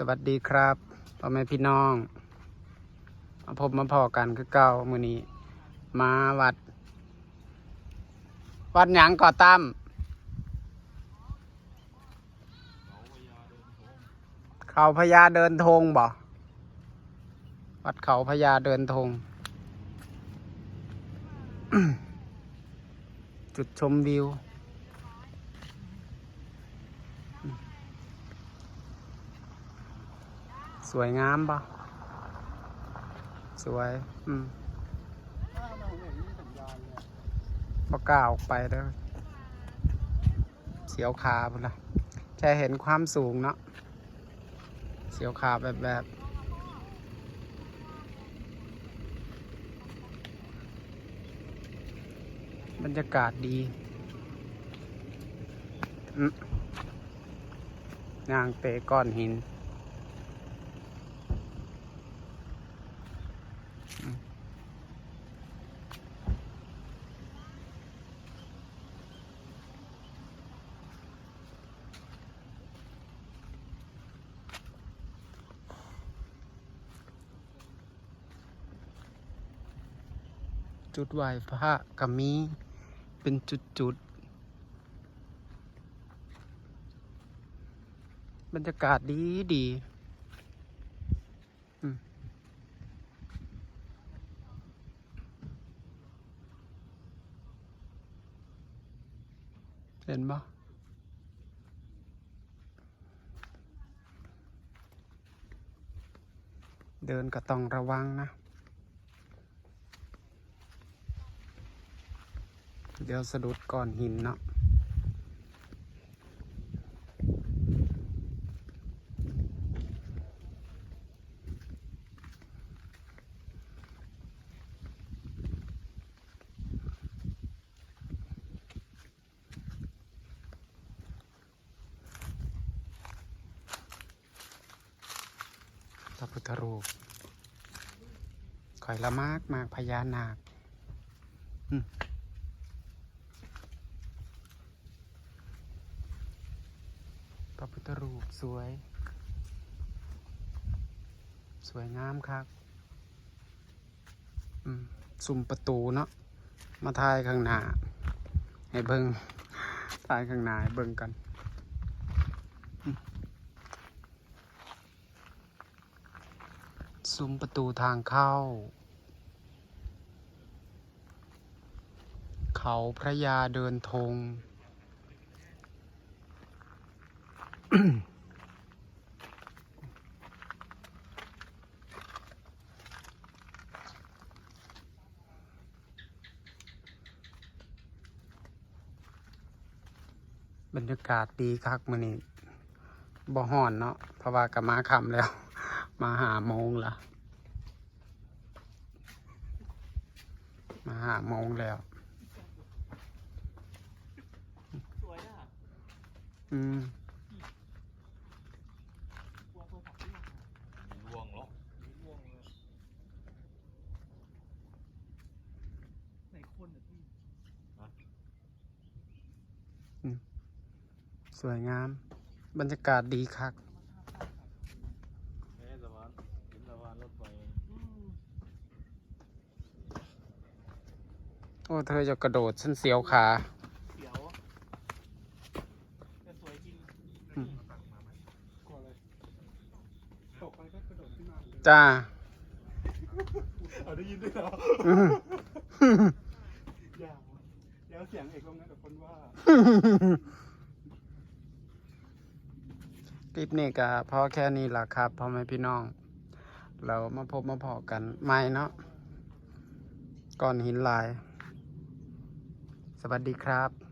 สวัสดีครับพ่อแม่พี่น้องมาพบมาพอกันคือเก่ามือนี้ มาวัด วัดหยังก่อตั้มเขาพญาเดินธงบ่วัดเขาพญาเดินธงจุดชมวิว สวยงามปะสวย อืมพอกล้าออกไปเด้อเสียวขาพุ่นละแค่เห็นความสูงเนาะ เสียวขาแบบแบบบรรยากาศดีอืมย่างเตะก้อนหิน จุดไหวพระกับมีเป็นจุดจุดๆบรรยากาศดีดีเห็นปะเดินก็ต้องระวังนะ เดี๋ยวสะดุดก้อนหินเนาะพระพุทธรูปคอยละมากมากพญานาค พระพุทธรูปสวย สวยงามครับอืมสุ่มประตูเนาะมาทายข้างหน้า ให้เบิงทายข้างหน้าให้เบิงกันซุ้มประตูทางเข้า เขาพระยาเดินธง บรรยากาศดีคักมื้อนี้บ่ฮ้อนเนาะเพราะว่ากะมาค่ำแล้ว มาหาโมงละมาหาโมงแล้วสวยอะอืม กลัวโทรศัพท์ไม่มา ลวงหรอก ร่วงเลยไหน คนอะพี่สวยงาม บรรยากาศดีคักแม่สะพานเห็นสะพานรถไฟอืมโอ้ เธอจะกระโดดฉันเสียวขา เดี๋ยวแต่สวยจริงอืม กลัวเลยตกไปก็กระโดดขึ้นมาเลยจ้า เอาได้ยินด้วยเหรอ อืมอย่าเดี๋ยวเสียงเอกลงนะกับคนว่า คลิปนี้ก็พอแค่นี้ล่ะครับพ่อแม่พี่น้อง เรามาพบมาพอกันใหม่เนาะก่อนหินลาย สวัสดีครับ